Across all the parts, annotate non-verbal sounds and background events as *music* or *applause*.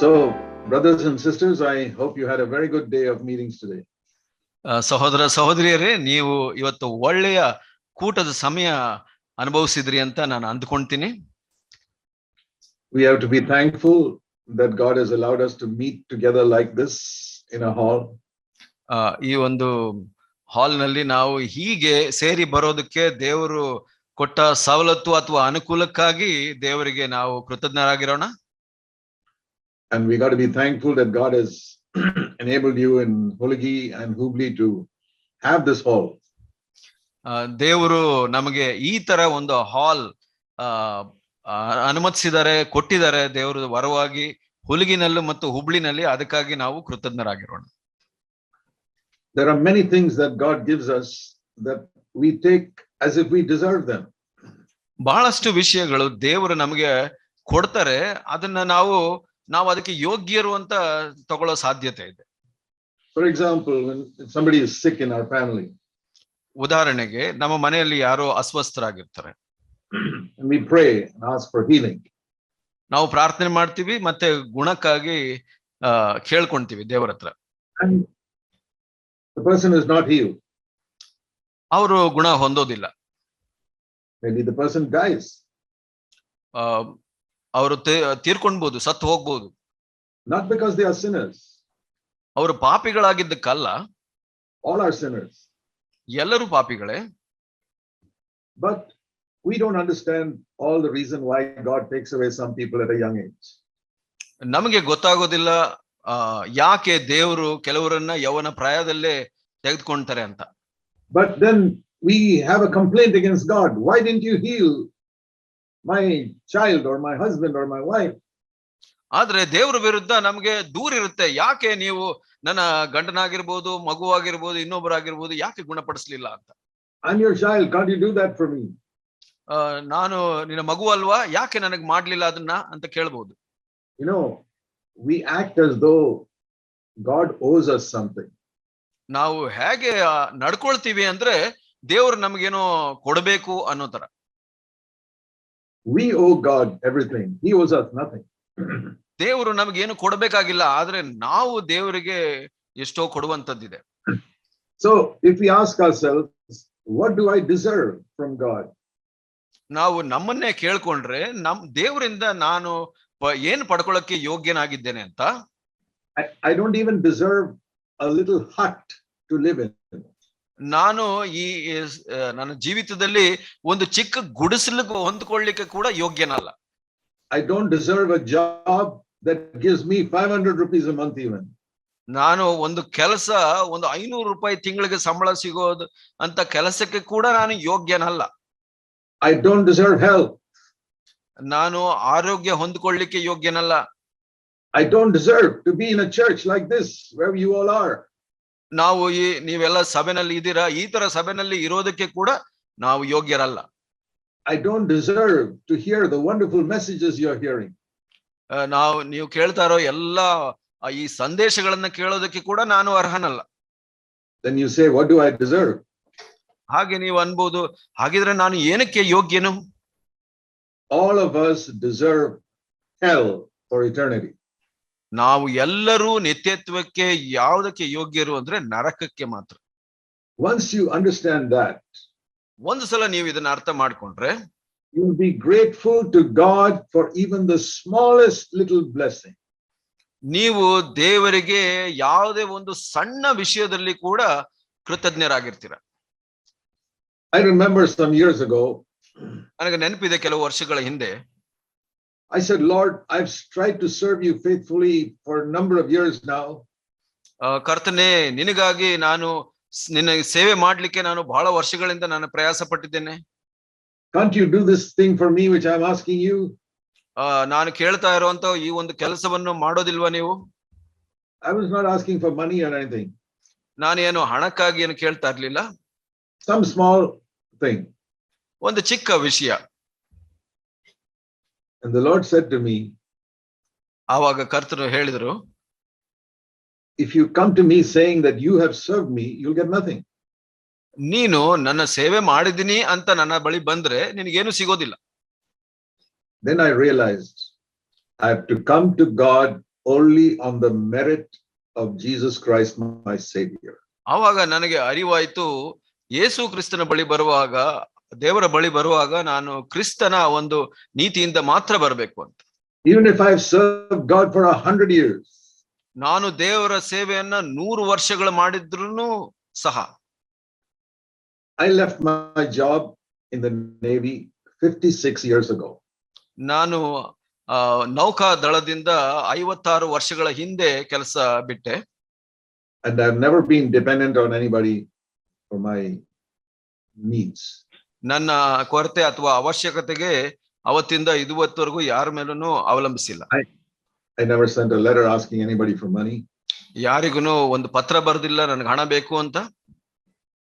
So, brothers and sisters, I hope you had a very good day of meetings today. ಸಹೋದರ ಸಹೋದರಿಯರೇ ನೀವು ಇವತ್ತು ಒಳ್ಳೆಯ ಕೂಟದ ಸಮಯ ಅನುಭವಿಸಿದ್ರಿ ಅಂತ ನಾನು ಅಂದ್ಕೊಂತೀನಿ We have to be thankful that God has allowed us to meet together like this in a hall. ಈ ಒಂದು ಹಾಲ್ನಲ್ಲಿ ನಾವು ಹೀಗೆ ಸೇರಿ ಬರೋದಕ್ಕೆ ದೇವರು ಕೊಟ್ಟ ಸವಲತ್ತು ಅಥವಾ ಅನುಕೂಲಕ್ಕಾಗಿ ದೇವರಿಗೆ ನಾವು ಕೃತಜ್ಞರಾಗಿರೋಣ And we got to be thankful that God has *clears throat* enabled you in Holigi and Hubli to have this hall. ಆ, ದೇವರು ನಮಗೆ ಈ ತರ ಒಂದು ಹಾಲ್ ಆ ಆ, ಅನುಮತಿಸಿದ್ದಾರೆ ಕೊಟ್ಟಿದ್ದಾರೆ ದೇವರು ವರವಾಗಿ ಹುಲಿಗಿನಲ್ಲೂ ಮತ್ತು ಹುಬ್ಳಿನಲ್ಲಿ ಅದಕ್ಕಾಗಿ ನಾವು ಕೃತಜ್ಞರಾಗಿರೋಣ There are many things that God gives us that we take as if we deserve them. ಬಹಳಷ್ಟು ವಿಷಯಗಳು ದೇವರು ನಮಗೆ ಕೊಡ್ತಾರೆ ಅದನ್ನ ನಾವು ನಾವು ಅದಕ್ಕೆ ಯೋಗ್ಯರು ಅಂತ ತಗೊಳ್ಳೋ ಸಾಧ್ಯತೆ ಇದೆ. For example somebody is sick in our ಉದಾಹರಣೆಗೆ ನಮ್ಮ ಮನೆಯಲ್ಲಿ ಯಾರೋ ಅಸ್ವಸ್ಥರಾಗಿರ್ತಾರೆ. ನಾವು ಪ್ರಾರ್ಥನೆ ಮಾಡ್ತೀವಿ ಮತ್ತೆ ಗುಣಕ್ಕಾಗಿ ಕೇಳ್ಕೊಂತೀವಿ ದೇವರ ಹತ್ರ. The person is not ಅವರು ಗುಣ ಹೊಂದೋದಿಲ್ಲ. Maybe the ಅವರು ತೀರ್ಕೊಂಡ್ಬೋದು ಸತ್ತು ಹೋಗ್ಬೋದು Not because they are sinners, ಅವರು ಪಾಪಿಗಳಾಗಿದ್ದಕ್ಕಲ್ಲ all are sinners. ಎಲ್ಲರೂ ಪಾಪಿಗಳೇ But we don't understand all the reason why God takes away some people at a young age. ನಮಗೆ ಗೊತ್ತಾಗೋದಿಲ್ಲ ಯಾಕೆ ದೇವರು ಕೆಲವರನ್ನ ಯೌವನ ಪ್ರಾಯದಲ್ಲೇ ತೆಗೆದುಕೊಳ್ತಾರೆ ಅಂತ But then we have a complaint against God. Why didn't you heal my child or my husband or my wife? ಆದ್ರೆ ದೇವರ ವಿರುದ್ಧ ನಮ್ಗೆ ದೂರ ಇರುತ್ತೆ ಯಾಕೆ ನೀವು ನನ್ನ ಗಂಡನಾಗಿರ್ಬೋದು ಮಗುವಾಗಿರ್ಬೋದು ಇನ್ನೊಬ್ಬರಾಗಿರ್ಬೋದು ಯಾಕೆ ಗುಣಪಡಿಸ್ಲಿಲ್ಲ ಅಂತ I'm your child. Can't you do that for me? ನಾನು ನಿನ್ನ ಮಗು ಅಲ್ವಾ ಯಾಕೆ ನನಗೆ ಮಾಡ್ಲಿಲ್ಲ ಅದನ್ನ ಅಂತ ಕೇಳಬಹುದು You know, we act as though God owes us something. ನಾವು ಹೇಗೆ ನಡ್ಕೊಳ್ತೀವಿ ಅಂದ್ರೆ ದೇವ್ರು ನಮ್ಗೇನೋ ಕೊಡಬೇಕು ಅನ್ನೋ ತರ We owe God everything. He owes us nothing. ದೇವರು ನಮ್ಗೇನು ಕೊಡ್ಬೇಕಾಗಿಲ್ಲ ಆದ್ರೆ ನಾವು ದೇವರಿಗೆ ಎಷ್ಟೋ ಕೊಡುವಂತದ್ದಿದೆ So if we ask ourselves, what do I deserve from God? ನಾವು ನಮ್ಮನ್ನೇ ಕೇಳ್ಕೊಂಡ್ರೆ ನಮ್ ದೇವರಿಂದ ನಾನು ಪ- ಏನ್ ಪಡ್ಕೊಳಕ್ಕೆ ಯೋಗ್ಯನಾಗಿದ್ದೇನೆ ಅಂತ I, I don't even deserve a little hut to live in. ನಾನು ಈ ನನ್ನ ಜೀವಿತದಲ್ಲಿ ಒಂದು ಚಿಕ್ಕ ಗುಡಿಸಲು ಹೊಂದ್ಕೊಳ್ಳಿಕ್ಕೆ ಕೂಡ ಯೋಗ್ಯನಲ್ಲ. I don't deserve a job that gives me five hundred rupees month even ನಾನು ಒಂದು ಕೆಲಸ ಒಂದು ಐನೂರು ರೂಪಾಯಿ ತಿಂಗಳಿಗೆ ಸಂಬಳ ಸಿಗೋದು ಅಂತ ಕೆಲಸಕ್ಕೆ ಕೂಡ ನಾನು ಯೋಗ್ಯನಲ್ಲ. ಐ ಡೋಂಟ್ ಡಿಸರ್ವ್ ಹೆಲ್ತ್ ನಾನು ಆರೋಗ್ಯ ಹೊಂದ್ಕೊಳ್ಳಿಕ್ಕೆ ಯೋಗ್ಯನಲ್ಲ. I don't deserve to be in a church like this where you all are ನಾವು ಈ ನೀವೆಲ್ಲ ಸಭೆನಲ್ಲಿ ಇದ್ದೀರಾ ಈ ತರ ಸಭೆನಲ್ಲಿ ಇರೋದಕ್ಕೆ ಕೂಡ ನಾವು ಯೋಗ್ಯರಲ್ಲ I don't deserve to hear the wonderful messages you're hearing. ಆ, ನಾವು ನೀವು ಕೇಳ್ತಾ ಇರೋ ಎಲ್ಲ ಆ, ಈ ಸಂದೇಶಗಳನ್ನ ಕೇಳೋದಕ್ಕೆ ಕೂಡ ನಾನು ಅರ್ಹನಲ್ಲ Then you say, What do I deserve? ಹಾಗೆ ನೀವು ಅನ್ಬೋದು ಹಾಗಿದ್ರೆ ನಾನು ಏನಕ್ಕೆ ಯೋಗ್ಯನು All of us deserve hell for eternity. ನಾವು ಎಲ್ಲರೂ ನಿತ್ಯತ್ವಕ್ಕೆ ಯಾವುದಕ್ಕೆ ಯೋಗ್ಯರು ಅಂದ್ರೆ ನರಕಕ್ಕೆ ಮಾತ್ರ. ಒನ್ಸ್ ಯು ಅಂಡರ್ಸ್ಟ್ಯಾಂಡ್ ದಟ್ ಒಂದು ಸಲ ನೀವು ಇದನ್ನ ಅರ್ಥ ಮಾಡ್ಕೊಂಡ್ರೆ you be grateful to God for even the smallest little blessing. ನೀವು ದೇವರಿಗೆ ಯಾವುದೇ ಒಂದು ಸಣ್ಣ ವಿಷಯದಲ್ಲಿ ಕೂಡ ಕೃತಜ್ಞರಾಗಿರ್ತೀರ. I remember some years ago ನನಗೆ ನೆನಪಿದೆ ಕೆಲವು ವರ್ಷಗಳ ಹಿಂದೆ. I said, Lord, I've tried to serve you faithfully for a number of years now. ಆ, ಕರ್ತನೆ ನಿನಗಾಗಿ ನಾನು ಸ್- ನಿನ್ನ ಸೇವೆ ಮಾಡ್ಲಿಕ್ಕೆ ನಾನು ಬಹಳ ವರ್ಷಗಳಿಂದ ನಾನು ಪ್ರಯಾಸ ಪಟ್ಟಿದ್ದೇನೆ Can't you do this thing for me, which I'm asking you? ಆ, ನಾನು ಕೇಳ್ತಾ ಇರುವಂತ ಈ ಒಂದು ಕೆಲಸವನ್ನು ಮಾಡೋದಿಲ್ವಾ ನೀವು I was not asking for money or anything, ನಾನೇನು ಹಣಕ್ಕಾಗಿ ಏನು ಕೇಳ್ತಾ ಇರ್ಲಿಲ್ಲ some small thing. ಒಂದು ಚಿಕ್ಕ ವಿಷಯ And the Lord said to me, ಆವಾಗ ಕರ್ತರು ಹೇಳಿದ್ರು If you come to me saying that you have served me, you'll get nothing. ನೀನು ನನ್ನ ಸೇವೆ anta ಅಂತ ನನ್ನ ಬಳಿ ಬಂದ್ರೆ ನಿನಗೇನು ಸಿಗೋದಿಲ್ಲ Then I realized I have to come to God only on the merit of Jesus Christ, my Savior. ಆವಾಗ ನನಗೆ ಅರಿವಾಯ್ತು ಯೇಸು ಕ್ರಿಸ್ತನ ಬಳಿ ಬರುವಾಗ ದೇವರ ಬಳಿ ಬರುವಾಗ ನಾನು ಕ್ರಿಸ್ತನ ಒಂದು ನೀತಿಯಿಂದ ಮಾತ್ರ ಬರಬೇಕು ಅಂತ. Even if I serve God for 100 years ನಾನು ದೇವರ ಸೇವೆಯನ್ನ 100 ವರ್ಷಗಳು ಮಾಡಿದ್ರೂ ಸಹ. I left my job in the navy 56 years ago ನಾನು ನೌಕಾ ದಳದಿಂದ 56 ವರ್ಷಗಳ ಹಿಂದೆ ಕೆಲಸ ಬಿಟ್ಟೆ. And i've never been dependent on anybody for my needs. ನನ್ನ ಕೊರತೆ ಅಥವಾ ಅವಶ್ಯಕತೆಗೆ ಅವತ್ತಿಂದ ಇದುವತ್ತವರೆಗೂ ಯಾರ ಮೇಲೂ ಅವಲಂಬಿಸಿಲ್ಲ. ಯಾರಿಗೂ ಒಂದು ಪತ್ರ ಬರೆದಿಲ್ಲ ನನಗೆ ಹಣ ಬೇಕು ಅಂತ?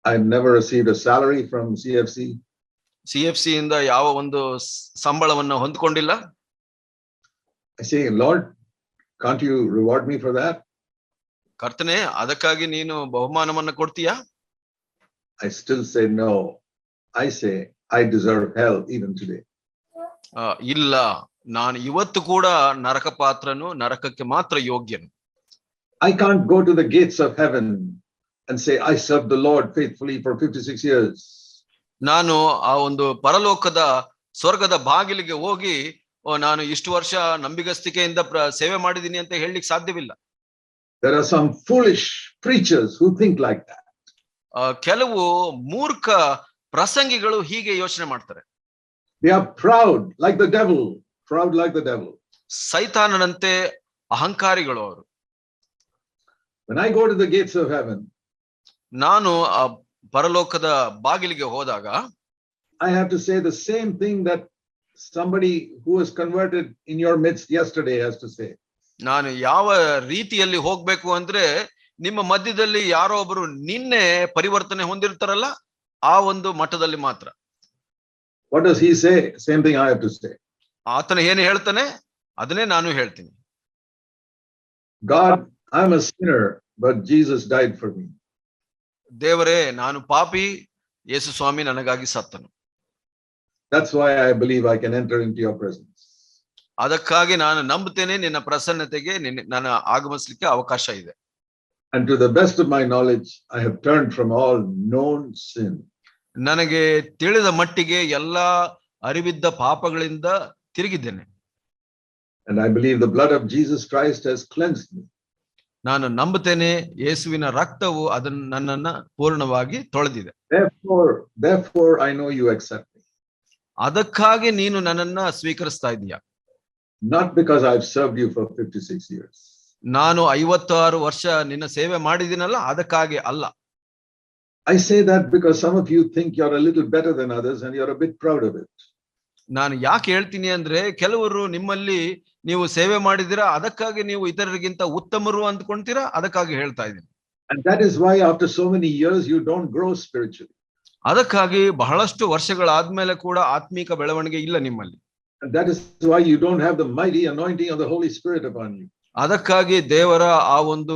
I never received a salary from C F C C F C ಇಂದ ಯಾವ ಒಂದು ಸಂಬಳವನ್ನು ಹೊಂದ್ಕೊಂಡಿಲ್ಲ? I say Lord can't you reward for that ಕರ್ತನೆ ಅದಕ್ಕಾಗಿ ನೀನು ಬಹುಮಾನವನ್ನು ಕೊಡ್ತೀಯಾ? I still say no I say, I deserve hell even today. ಆ, ಇಲ್ಲ ನಾನು ಇವತ್ತು ಕೂಡ ನರಕ ಪಾತ್ರನು ನರಕಕ್ಕೆ ಮಾತ್ರ ಯೋಗ್ಯನು I can't go to the gates of heaven and say, I served the Lord faithfully for 56 years. ನಾನು ಆ ಒಂದು ಪರಲೋಕದ ಸ್ವರ್ಗದ ಬಾಗಿಲಿಗೆ ಹೋಗಿ ಓ ನಾನು ಇಷ್ಟು ವರ್ಷ ನಂಬಿಗಸ್ತಿಕೆಯಿಂದ ಪ್ರ- ಸೇವೆ ಮಾಡಿದೀನಿ ಅಂತ ಹೇಳಲಿಕ್ಕೆ ಸಾಧ್ಯವಿಲ್ಲ There are some foolish preachers who think like that. ಆ, ಕೆಲವು ಮೂರ್ಖ ಪ್ರಸಂಗಿಗಳು ಹೀಗೆ ಯೋಚನೆ ಮಾಡ್ತಾರೆ. ಪ್ರೌಡ್ ಲೈಕ್ ಪ್ರೌಡ್ ಲೈಕ್ ಅಹಂಕಾರಿಗಳು ಅವರು. ನಾನು ಪರಲೋಕದ ಬಾಗಿಲಿಗೆ ಹೋದಾಗ I have to say the same thing that who is converted in your midst yes day Yes to say ನಾನು ಯಾವ ರೀತಿಯಲ್ಲಿ ಹೋಗ್ಬೇಕು ಅಂದ್ರೆ ನಿಮ್ಮ ಮಧ್ಯದಲ್ಲಿ ಯಾರೋ ಒಬ್ಬರು ನಿನ್ನೆ ಪರಿವರ್ತನೆ ಹೊಂದಿರ್ತಾರಲ್ಲ ಆ ಒಂದು ಮಟ್ಟದಲ್ಲಿ ಮಾತ್ರ what does he say same thing I have to say. ಆತನ ಏನು ಹೇಳ್ತಾನೆ ಅದನ್ನೇ ನಾನು ಹೇಳ್ತೀನಿ God, am a sinner, but Jesus died for me. ದೇವರೇ ನಾನು ಪಾಪಿ ಯೇಸು ಸ್ವಾಮಿ ನನಗಾಗಿ ಸತ್ತನು That's why I believe I can enter into your presence. ಅದಕ್ಕಾಗಿ ನಾನು ನಂಬುತ್ತೇನೆ ನಿನ್ನ ಪ್ರಸನ್ನತೆಗೆ ನಿನ್ನ ನಾನು ಆಗಮಿಸಲಿಕ್ಕೆ ಅವಕಾಶ ಇದೆ And to the best of my knowledge, I have turned from all known sin. ನನಗೆ ತಿಳಿದ ಮಟ್ಟಿಗೆ ಎಲ್ಲ ಅರಿವಿದ್ದ ಪಾಪಗಳಿಂದ ತಿರುಗಿದ್ದೇನೆ And I believe the blood of Jesus Christ has cleansed me. ನಾನು ನಂಬುತ್ತೇನೆ ಯೇಸುವಿನ ರಕ್ತವು ಅದನ್ನು ನನ್ನನ್ನ ಪೂರ್ಣವಾಗಿ ತೊಳೆದಿದೆ Therefore, therefore, I know you accept me. ಅದಕ್ಕಾಗಿ ನೀನು ನನ್ನನ್ನ ಸ್ವೀಕರಿಸ್ತಾ ಇದೀಯ Not because I've served you for 56 years. ನಾನು ಐವತ್ತಾರು ವರ್ಷ ನಿನ್ನ ಸೇವೆ ಮಾಡಿದಿನಲ್ಲ ಅದಕ್ಕಾಗಿ ಅಲ್ಲ I say that because some of you think you're a little better than others and you're a bit proud of it. ನಾನು ಯಾಕೆ ಹೇಳ್ತೀನಿ ಅಂದ್ರೆ ಕೆಲವರು ನಿಮ್ಮಲ್ಲಿ ನೀವು ಸೇವೆ ಮಾಡಿದಿರಾ ಅದಕ್ಕಾಗಿ ನೀವು ಇತರರಿಗಿಂತ ಉತ್ತಮರು ಅಂದ್ಕೊಂತೀರಾ ಅದಕ್ಕಾಗಿ ಹೇಳ್ತಾ ಇದ್ದೀನಿ And that is why, after so many years, you don't grow spiritually. ಅದಕ್ಕಾಗಿ ಬಹಳಷ್ಟು ವರ್ಷಗಳಾದ್ಮೇಲೆ ಕೂಡ ಆತ್ಮೀಕ ಬೆಳವಣಿಗೆ ಇಲ್ಲ ನಿಮ್ಮಲ್ಲಿ And that is why you don't have the mighty anointing of the Holy Spirit upon you. ಅದಕ್ಕಾಗಿ ದೇವರ ಆ ಒಂದು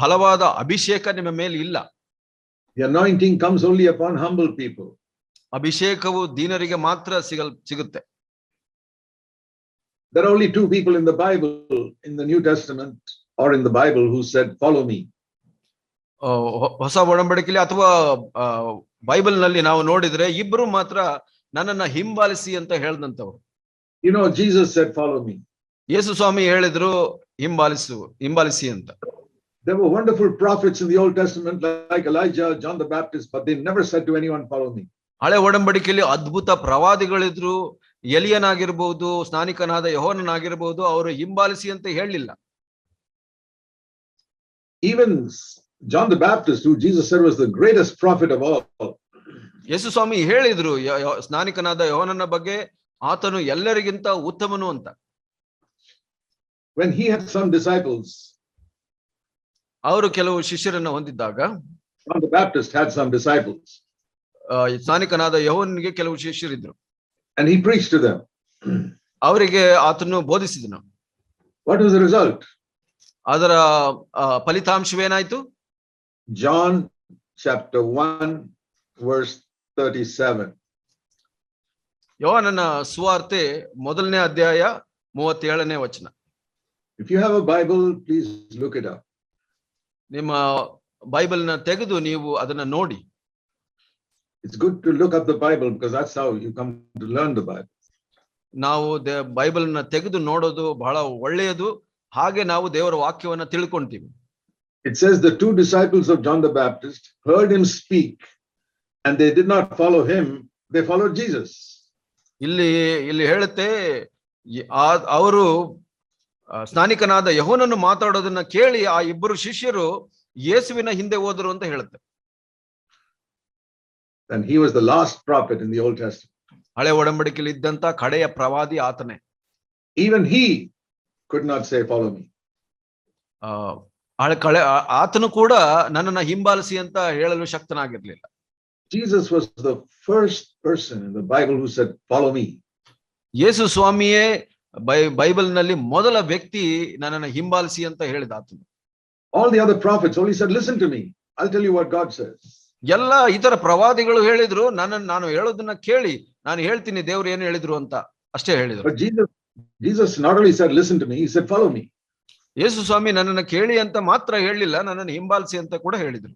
ಬಲವಾದ ಅಭಿಷೇಕ ನಿಮ್ಮ ಮೇಲೆ ಇಲ್ಲ The anointing comes only upon humble people. ಅಭಿಷೇಕವು ದೀನರಿಗೆ ಮಾತ್ರ ಸಿಗಲ್ ಸಿಗುತ್ತೆ There are only two people in the Bible, in the New Testament or in the Bible, who said, Follow me. ಆ, ಹೊ- ಹೊಸ ಒಡಂಬಡಿಕೆಯಲ್ಲಿ ಅಥವಾ ಆ, ಬೈಬಲ್ ನಲ್ಲಿ ನಾವು ನೋಡಿದ್ರೆ ಇಬ್ರು ಮಾತ್ರ ನನ್ನನ್ನ ಹಿಂಬಾಲಿಸಿ ಅಂತ ಹೇಳ್ದಂತವ್ರು You know, Jesus said, Follow me. Yesu ಸ್ವಾಮಿ ಹೇಳಿದ್ರು ಹಿಂಬಾಲಿಸು ಹಿಂಬಾಲಿಸಿ ಅಂತ There were wonderful prophets in the Old Testament like Elijah, John the Baptist, but they never said to anyone, Follow me. ಹಳೆ ಒಡಂಬಡಿಕೆಯಲ್ಲಿ ಅದ್ಭುತ ಪ್ರವಾದಿಗಳಿದ್ರು ಎಲಿಯನಾಗಿರ್ಬಹುದು ಸ್ನಾನಿಕನಾದ ಯಹೋನನಾಗಿರ್ಬಹುದು ಅವರು ಹಿಂಬಾಲಿಸಿ ಅಂತ ಹೇಳಲಿಲ್ಲ Even John the Baptist, who Jesus said was the greatest prophet of all, ಯೇಸು ಸ್ವಾಮಿ ಹೇಳಿದ್ರು ಯ- ಯ- ಸ್ನಾನಿಕನಾದ ಯೋಹನನ ಬಗ್ಗೆ ಆತನು ಎಲ್ಲರಿಗಿಂತ ಉತ್ತಮನು ಅಂತ when he had some disciples, ಅವರು ಕೆಲವು ಶಿಷ್ಯರನ್ನು ಹೊಂದಿದ್ದಾಗ ಸ್ನಾನಿಕನಾದ ಯಹೋನ್ಗೆ ಕೆಲವು ಶಿಷ್ಯರಿದ್ರು ಅವರಿಗೆ ಆತನು ಬೋಧಿಸಿದನು. ವಾಟ್ ವಾಸ್ ರಿಸಲ್ಟ್ ಅದರ ಫಲಿತಾಂಶವೇನಾಯ್ತು? John chapter one verse thirty seven ಯೋನನ ಸುವಾರ್ತೆ ಮೊದಲನೇ ಅಧ್ಯಾಯ ಮೂವತ್ತೇಳನೇ ವಚನ. If you have a Bible please look it up ನಿಮ್ಮ ಬೈಬಲ್ನ ತೆಗೆದು ನೀವು ಅದನ್ನ ನೋಡಿ. It's good to look up the Bible because that's how you come to learn the Bible ನಾವು ಬೈಬಲ್ನ ತೆಗೆದು ನೋಡೋದು ಬಹಳ ಒಳ್ಳೆಯದು. ಹಾಗೆ ನಾವು ದೇವರ ವಾಕ್ಯವನ್ನ ತಿಳ್ಕೊಂತೀವಿ. It says the two disciples of John the Baptist heard him speak and they did not follow him they follow Jesus ಇಲ್ಲಿ ಇಲ್ಲಿ ಹೇಳುತ್ತೆ ಅವರು ಸ್ನಾನಿಕನಾದ ಯಹೋನನ್ನು ಮಾತಾಡೋದನ್ನ ಕೇಳಿ ಆ ಇಬ್ಬರು ಶಿಷ್ಯರು ಯೇಸುವಿನ ಹಿಂದೆ ಹೋದರು ಅಂತ ಹೇಳುತ್ತೆ And he was the last prophet in the Old Testament. ಹಳೆ ಒಡಂಬಡಿಕೆಯಲ್ಲಿ ಇದ್ದಂತ ಕಡೆಯ ಪ್ರವಾದಿ ಆತನೇ Even he could not say, Follow me. ಹಳೆ ಕಳೆ ಆತನು ಕೂಡ ನನ್ನನ್ನ ಹಿಂಬಾಲಿಸಿ ಅಂತ ಹೇಳಲು ಶಕ್ತನಾಗಿರ್ಲಿಲ್ಲ Jesus was the first person in the Bible who said, Follow me. ಯೇಸು ಸ್ವಾಮಿಯೇ ಬೈ ಬೈಬಲ್ನಲ್ಲಿ ಮೊದಲ ವ್ಯಕ್ತಿ ನನ್ನನ್ನ ಹಿಂಬಾಲಿಸಿ ಅಂತ ಹೇಳಿದ ಆತನು all the other prophets only said, listen to me I'll tell you what God says. ಎಲ್ಲ ಇತರ ಪ್ರವಾದಿಗಳು ಹೇಳಿದ್ರು ನನ್ನನ್ನು ನಾನು ಹೇಳೋದನ್ನ ಕೇಳಿ ನಾನು ಹೇಳ್ತೀನಿ ದೇವ್ರು ಏನು ಹೇಳಿದ್ರು ಅಂತ ಅಷ್ಟೇ ಹೇಳಿದ್ರು Jesus not only sir listen to me follow he said, Follow me. Yesu Swami ನನ್ನನ್ನ ಕೇಳಿ ಅಂತ ಮಾತ್ರ ಹೇಳಲಿಲ್ಲ ನನ್ನನ್ನು ಹಿಂಬಾಲಿಸಿ ಅಂತ ಕೂಡ ಹೇಳಿದ್ರು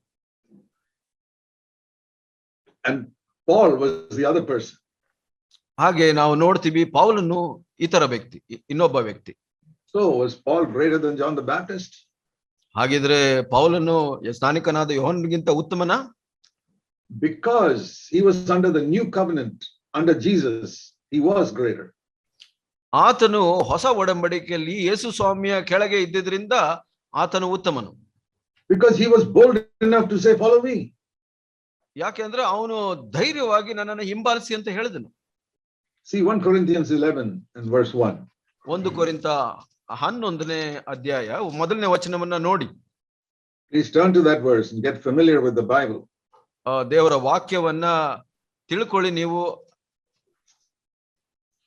and Paul was the other person. ಹಾಗೆ ನಾವು ನೋಡ್ತೀವಿ ಪೌಲನು ಇತರ ವ್ಯಕ್ತಿ ಇನ್ನೊಬ್ಬ ವ್ಯಕ್ತಿ. So Paul greater than John the Baptist ಹಾಗಿದ್ರೆ ಪೌಲನು ಸ್ಥಾನಿಕನಾದ ಯೋಹನ್ ಗಿಂತ ಉತ್ತಮನ? Because he was under the new covenant under Jesus he was greater ಆತನು ಹೊಸ ಒಡಂಬಡಿಕೆಯಲ್ಲಿ ಯೇಸು ಸ್ವಾಮಿಯ ಕೆಳಗೆ ಇದ್ದಿದ್ರಿಂದ ಆತನು ಉತ್ತಮನು. Because he was bold to say follow me ಯಾಕೆಂದ್ರೆ ಅವನು ಧೈರ್ಯವಾಗಿ ನನ್ನನ್ನು ಹಿಂಬಾಲಿಸಿ ಅಂತ ಹೇಳಿದನು. See 1 Corinthians 11 and verse 1. ಒಂದು ಕೊರಿಂತ ಹನ್ನೊಂದನೇ ಅಧ್ಯಾಯ ಮೊದಲನೇ ವಚನವನ್ನ ನೋಡಿ Please turn to that verse and get familiar with the Bible. ಆ, ದೇವರ ವಾಕ್ಯವನ್ನ ತಿಳ್ಕೊಳ್ಳಿ ನೀವು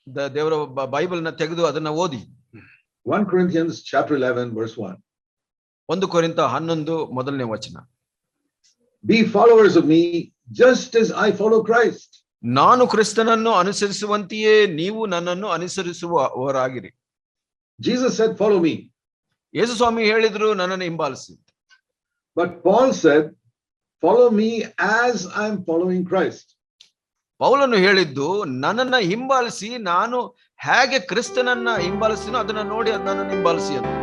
ದ- ದೇವರ ಬ- ಬೈಬಲ್ನ ತೆಗೆದು ಅದನ್ನ ಓದಿ 1 Corinthians chapter 11, verse 1. ಒಂದು ಕೊರಿಂತ ಹನ್ನೊಂದು ಮೊದಲನೇ ವಚನ Be followers of me just as I follow Christ. ನಾನು ಕ್ರಿಸ್ತನನ್ನು ಅನುಸರಿಸುವಂತೆಯೇ ನೀವು ನನ್ನನ್ನು ಅನುಸರಿಸುವವರಾಗಿರಿ. Jesus said, follow me Yesu Swami ಹೇಳಿದ್ರು ನನ್ನನ್ನು ಹಿಂಬಾಲಿಸಿ but Paul Paul follow me as I am following Christ ಪೌಲನು ಹೇಳಿದ್ದು ನನ್ನನ್ನ ಹಿಂಬಾಲಿಸಿ ನಾನು ಹೇಗೆ ಕ್ರಿಸ್ತನನ್ನ ಹಿಂಬಾಲಿಸ್ತೀನೋ ಅದನ್ನ ನೋಡಿ ಅದು ನನ್ನನ್ನು ಹಿಂಬಾಲಿಸಿ ಅಂತ.